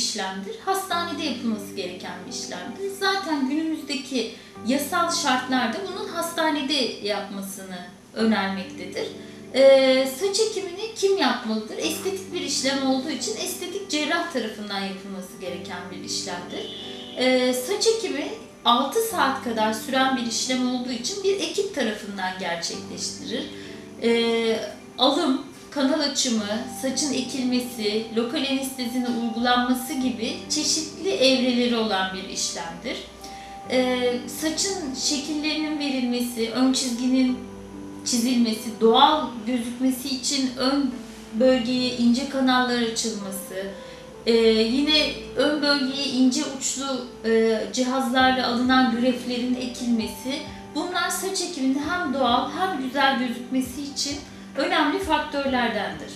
işlemdir. Hastanede yapılması gereken bir işlemdir. Zaten günümüzdeki yasal şartlarda bunun hastanede yapmasını önermektedir. Ee, saç ekimini kim yapmalıdır? Estetik bir işlem olduğu için estetik cerrah tarafından yapılması gereken bir işlemdir. Ee, saç ekimi 6 saat kadar süren bir işlem olduğu için bir ekip tarafından gerçekleştirir. Ee, alım, kanal açımı, saçın ekilmesi, lokal anestezinin uygulanması gibi çeşitli evreleri olan bir işlemdir. Ee, saçın şekillerinin verilmesi, ön çizginin çizilmesi, doğal gözükmesi için ön bölgeye ince kanallar açılması, ee, yine ön bölgeye ince uçlu e, cihazlarla alınan greflerin ekilmesi, bunlar saç ekiminde hem doğal hem güzel gözükmesi için önemli faktörlerdendir.